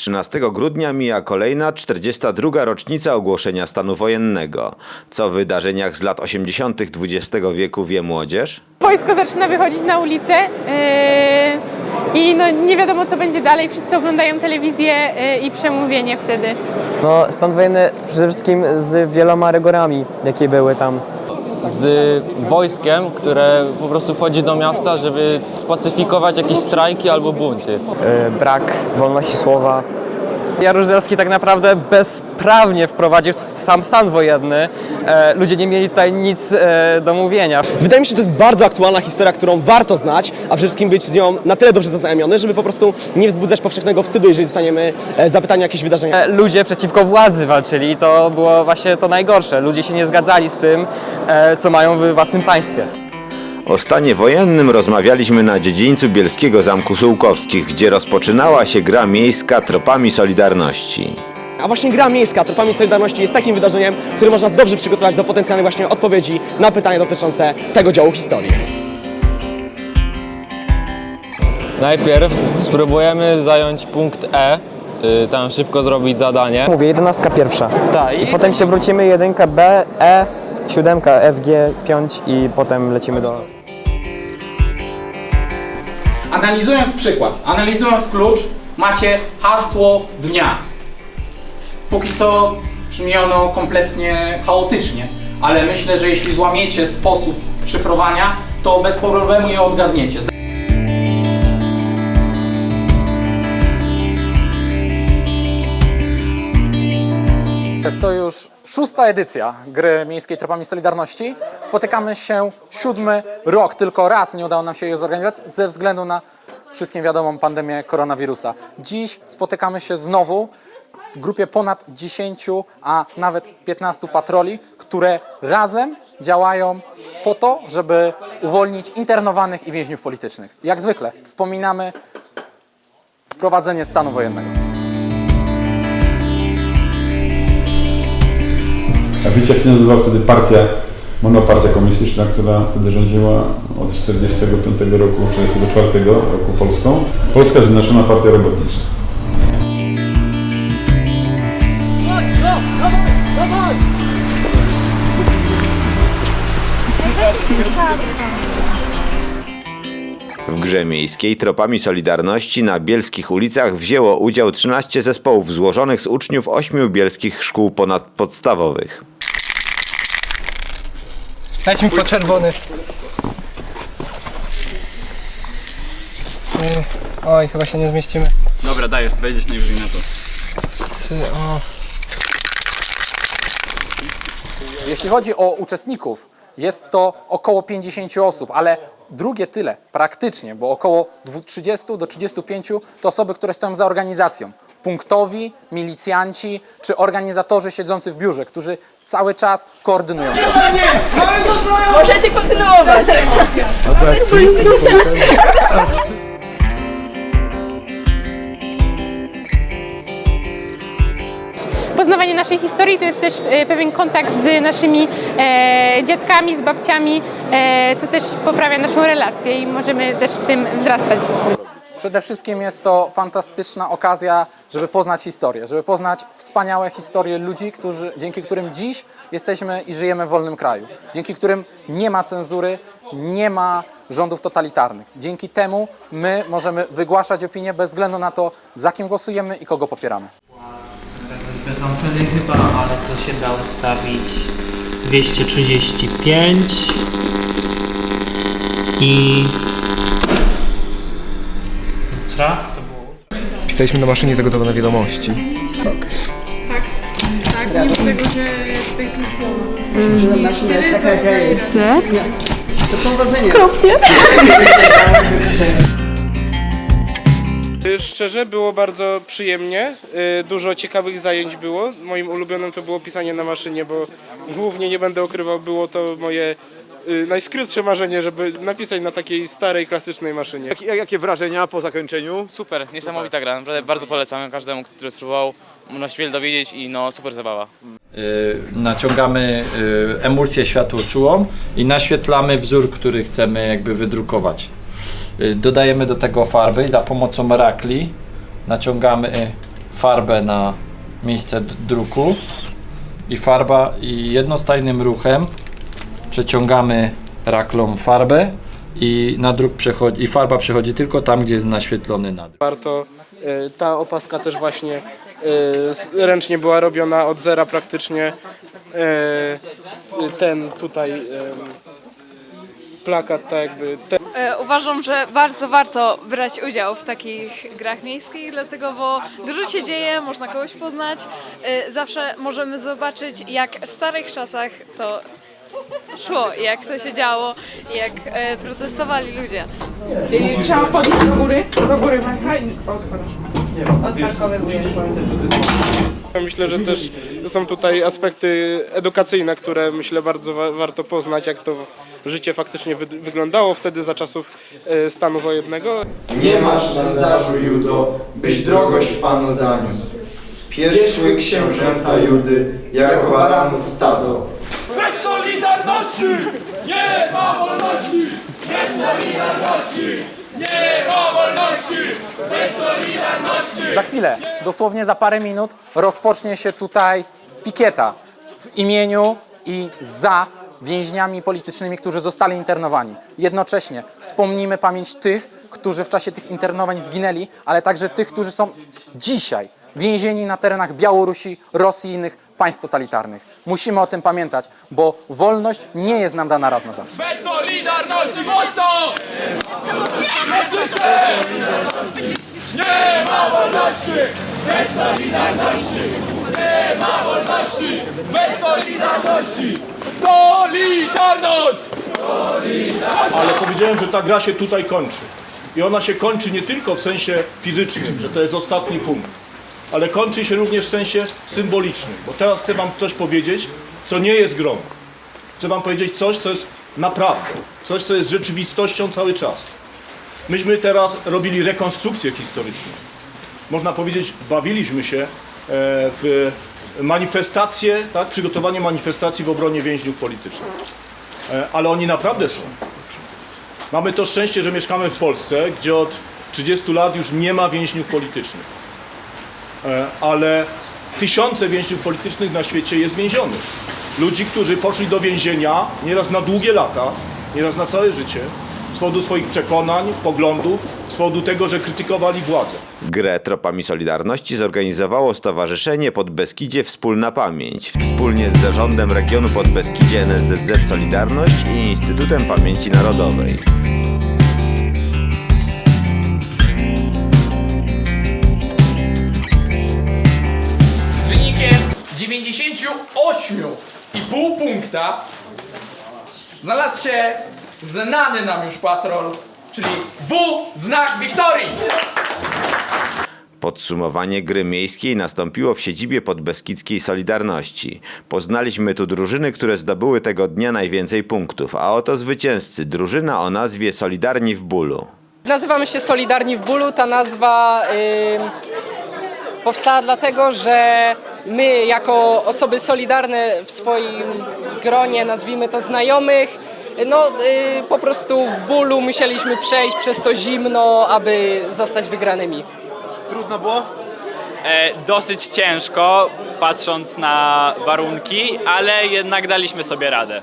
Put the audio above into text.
13 grudnia mija kolejna 42. rocznica ogłoszenia stanu wojennego. Co w wydarzeniach z lat 80. XX wieku wie młodzież? Wojsko zaczyna wychodzić na ulicę yy, i no nie wiadomo co będzie dalej. Wszyscy oglądają telewizję yy, i przemówienie wtedy. No, stan wojenny przede wszystkim z wieloma rygorami, jakie były tam. Z wojskiem, które po prostu wchodzi do miasta, żeby spacyfikować jakieś strajki albo bunty. E, brak wolności słowa. Jaruzelski tak naprawdę bezprawnie wprowadził sam stan wojenny. E, ludzie nie mieli tutaj nic e, do mówienia. Wydaje mi się, że to jest bardzo aktualna historia, którą warto znać, a przede wszystkim być z nią na tyle dobrze zaznajomiony, żeby po prostu nie wzbudzać powszechnego wstydu, jeżeli zostaniemy e, zapytani o jakieś wydarzenia. Ludzie przeciwko władzy walczyli i to było właśnie to najgorsze. Ludzie się nie zgadzali z tym, co mają w własnym państwie. O stanie wojennym rozmawialiśmy na dziedzińcu Bielskiego Zamku Sułkowskich, gdzie rozpoczynała się gra miejska tropami Solidarności. A właśnie gra miejska Tropami Solidarności jest takim wydarzeniem, które może nas dobrze przygotować do potencjalnej właśnie odpowiedzi na pytania dotyczące tego działu historii. Najpierw spróbujemy zająć punkt E, y, tam szybko zrobić zadanie. Mówię, jedenastka pierwsza. Tak, i Potem się wrócimy, jedynka B, E, siódemka, F, G, piąć i potem lecimy do... Analizując przykład, analizując klucz, macie hasło dnia. Póki co brzmi ono kompletnie chaotycznie, ale myślę, że jeśli złamiecie sposób szyfrowania, to bez problemu je odgadniecie. Jest to już szósta edycja gry miejskiej Tropami Solidarności. Spotykamy się siódmy rok, tylko raz nie udało nam się jej zorganizować ze względu na wszystkim wiadomą pandemię koronawirusa. Dziś spotykamy się znowu w grupie ponad 10, a nawet 15 patroli, które razem działają po to, żeby uwolnić internowanych i więźniów politycznych. Jak zwykle wspominamy wprowadzenie stanu wojennego. A wiecie, jak się nazywała wtedy partia, monopartia komunistyczna, która wtedy rządziła od 45 roku, 44 roku Polską? Polska Zjednoczona Partia Robotnicza. W grze miejskiej tropami Solidarności na bielskich ulicach wzięło udział 13 zespołów złożonych z uczniów ośmiu bielskich szkół ponadpodstawowych. Dać mi po czerwony. Oj, chyba się nie zmieścimy. Dobra, dajesz, wejdziesz najwyżej na to. Trzy, o. Jeśli chodzi o uczestników, jest to około 50 osób, ale drugie tyle praktycznie, bo około dwu- 30 do 35 to osoby, które stoją za organizacją. Punktowi, milicjanci czy organizatorzy siedzący w biurze, którzy cały czas koordynują to. Możecie kontynuować. Poznawanie naszej historii to jest też e, pewien kontakt z naszymi e, dziadkami, z babciami, e, co też poprawia naszą relację i możemy też w tym wzrastać wspólnie. Przede wszystkim jest to fantastyczna okazja, żeby poznać historię, żeby poznać wspaniałe historie ludzi, którzy, dzięki którym dziś jesteśmy i żyjemy w wolnym kraju, dzięki którym nie ma cenzury, nie ma rządów totalitarnych. Dzięki temu my możemy wygłaszać opinie bez względu na to, za kim głosujemy i kogo popieramy. Anteny chyba, ale to się da ustawić 235 i ultra? To było Pisaliśmy na maszynie zagotowane wiadomości. Tak, mimo tego, że tutaj Szczerze, było bardzo przyjemnie. Y, Dużo ciekawych zajęć było. Moim ulubionym to było pisanie na maszynie, bo głównie nie będę ukrywał, było to moje y, najskrótsze marzenie, żeby napisać na takiej starej, klasycznej maszynie. Jakie wrażenia po zakończeniu? Super, niesamowita gra, naprawdę bardzo polecam każdemu, który spróbował. Można się wiele dowiedzieć i no super zabawa. Y, naciągamy emulsję światłoczułą i naświetlamy wzór, który chcemy jakby wydrukować. Y, Dodajemy do tego farby za pomocą rakli, naciągamy farbę na miejsce druku i farba i jednostajnym ruchem przeciągamy raklą farbę i na druk przechodzi, i farba przechodzi tylko tam, gdzie jest naświetlony nadruk. Warto, e, ta opaska też właśnie ręcznie była robiona od zera praktycznie. Ten tutaj plakat, tak jakby E, Uważam, że bardzo warto brać udział w takich grach miejskich, dlatego bo dużo się dzieje, można kogoś poznać. E, Zawsze możemy zobaczyć, jak w starych czasach to szło, jak to się działo, jak e, protestowali ludzie. Trzeba podnieść do góry, do góry Majka i odkładasz. Odparkowywujesz. Ja Myślę, że też są tutaj aspekty edukacyjne, które myślę bardzo wa- warto poznać, jak to życie faktycznie wy- wyglądało wtedy za czasów e, stanu wojennego. Nie masz nędzarzu Judo, byś drogość Panu zaniósł. Pierzchły księżęta Judy, jako baranów stado. Bez Solidarności nie ma wolności! Bez Solidarności nie ma wolności! Bez Solidarności! Za chwilę, dosłownie za parę minut, rozpocznie się tutaj pikieta w imieniu i za więźniami politycznymi, którzy zostali internowani. Jednocześnie wspomnimy pamięć tych, którzy w czasie tych internowań zginęli, ale także tych, którzy są dzisiaj więzieni na terenach Białorusi, Rosji i innych państw totalitarnych. Musimy o tym pamiętać, bo wolność nie jest nam dana raz na zawsze. Bez Solidarności mocno! Nie ma wolności! Bez Solidarności! Nie ma wolności! Bez Solidarności! Solidarność! Ale powiedziałem, że ta gra się tutaj kończy. I ona się kończy nie tylko w sensie fizycznym, że to jest ostatni punkt, ale kończy się również w sensie symbolicznym. Bo teraz chcę Wam coś powiedzieć, co nie jest grą. Chcę Wam powiedzieć coś, co jest naprawdę, coś, co jest rzeczywistością cały czas. Myśmy teraz robili rekonstrukcję historyczną. Można powiedzieć, bawiliśmy się e, w manifestacje, tak, przygotowanie manifestacji w obronie więźniów politycznych. E, Ale oni naprawdę są. Mamy to szczęście, że mieszkamy w Polsce, gdzie od 30 lat już nie ma więźniów politycznych. E, Ale tysiące więźniów politycznych na świecie jest więzionych. Ludzi, którzy poszli do więzienia nieraz na długie lata, nieraz na całe życie, z powodu swoich przekonań, poglądów, z powodu tego, że krytykowali władzę. Grę Tropami Solidarności zorganizowało Stowarzyszenie Podbeskidzie Wspólna Pamięć wspólnie z Zarządem Regionu Podbeskidzie NSZZ Solidarność i Instytutem Pamięci Narodowej. 98,5 punkta znalazł się znany nam już patrol, czyli W znak Wiktorii. Podsumowanie gry miejskiej nastąpiło w siedzibie podbeskidzkiej Solidarności. Poznaliśmy tu drużyny, które zdobyły tego dnia najwięcej punktów, a oto zwycięzcy, drużyna o nazwie Solidarni w bólu. Nazywamy się Solidarni w bólu. Ta nazwa y, powstała dlatego, że my jako osoby solidarne w swoim gronie, nazwijmy to znajomych, no y, po prostu w bólu musieliśmy przejść przez to zimno, aby zostać wygranymi. Trudno było? E, dosyć ciężko, patrząc na warunki, ale jednak daliśmy sobie radę.